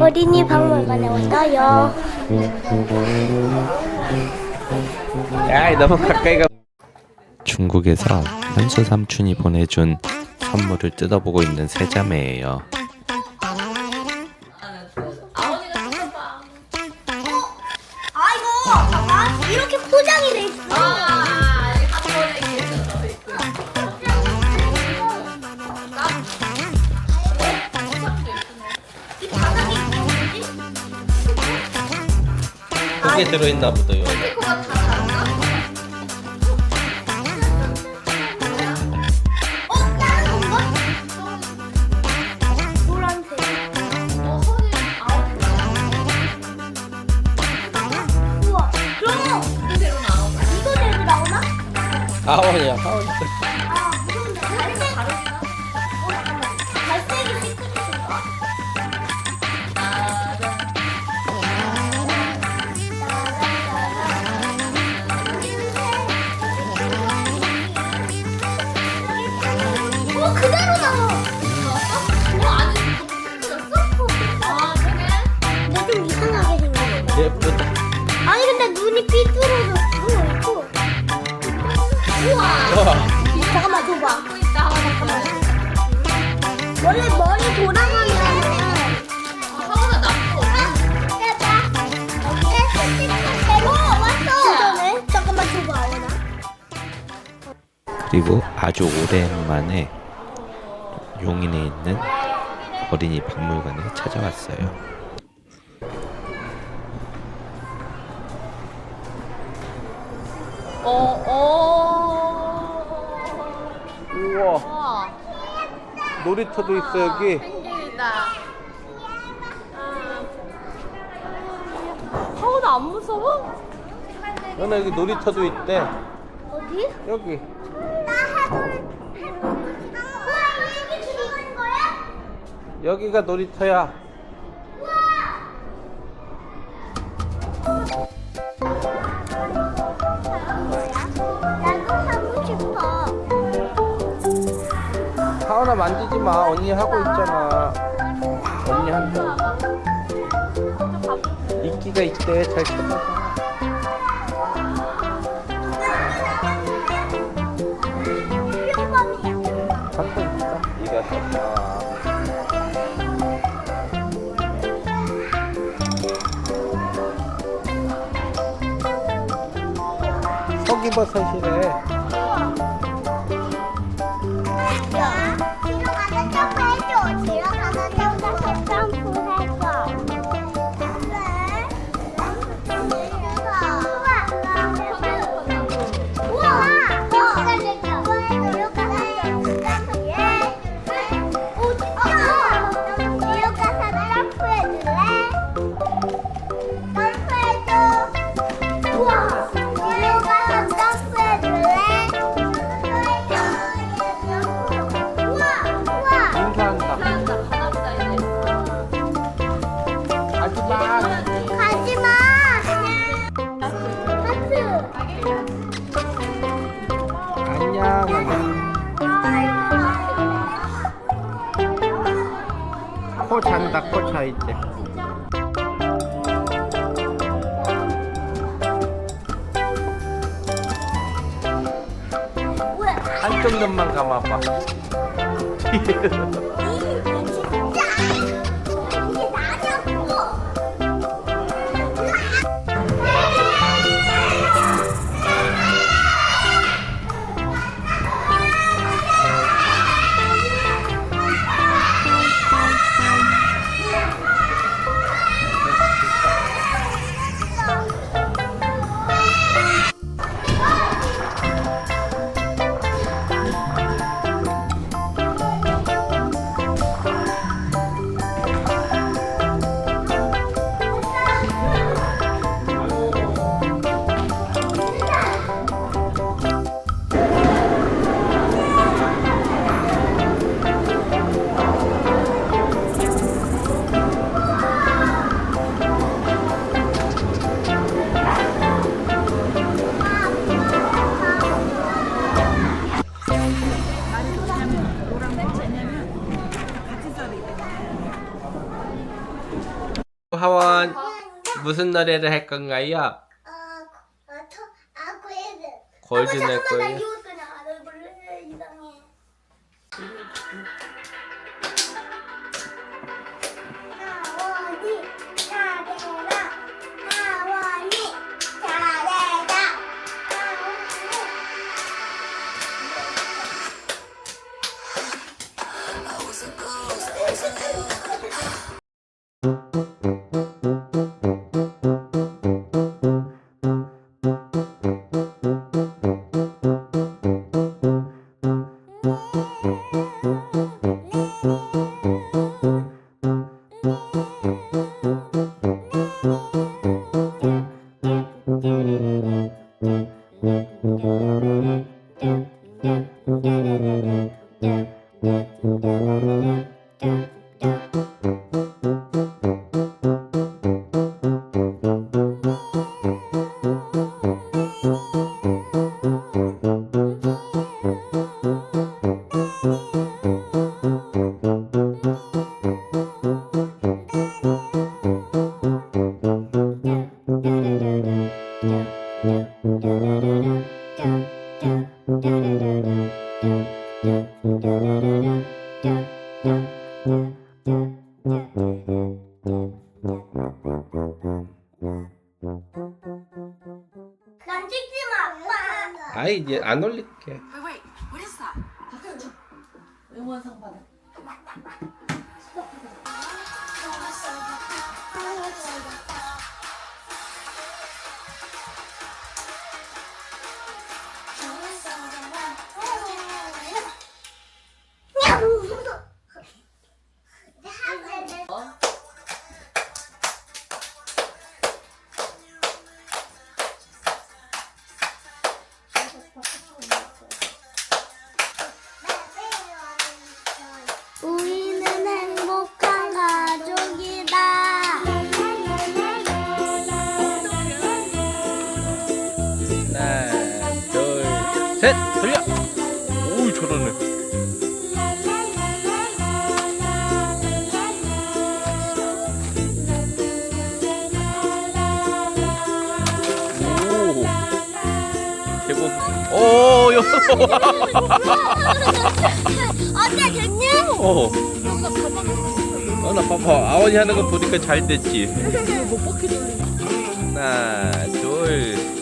어린이 박물관에 왔어요. 야, 너무 가까이 가. 중국에서 현수 삼촌이 보내준 선물을 뜯어보고 있는 세 자매예요. 아이고, 봐봐. 이렇게 포장이 돼 있어. 이 바닥이 뭐지? 크게 들어있나 보다 요. 그럼 이거 대로 나오나? 하원이야, 하원. 그리고 아주 오랜만에 용인에 있는 어린이 박물관에 찾아왔어요. 어, 어. 우와, 와, 놀이터도 있어 여기. 펭귄이다. 하원아 안 무서워? 연아 여기 놀이터도 있대. 어디? 여기. 여기가 놀이터야. 나도 하고 싶어. 하원아 만지지 마. 언니 하고 있잖아. 언니 한다. 이끼가 있대. 잘 찾아봐. 석이버섯이래. 코 잔다. 코자 이제. 한쪽 눈만 감아봐. 하원 무슨 노래를 할 건가요? 아, 아, 터, 아, 골드. 낼 잠깐만, 나 거예요? 해볼래. 난 찍지 마, 아빠. 아이 이제 안 올릴게. Wait, wait, what is that? 응원상 받아. 우 오, 여. 어때 됐니? 어. 어, 나 봐봐. 아원이 하는 거 보니까 잘 됐지. 못 돌리네. 하나, 둘,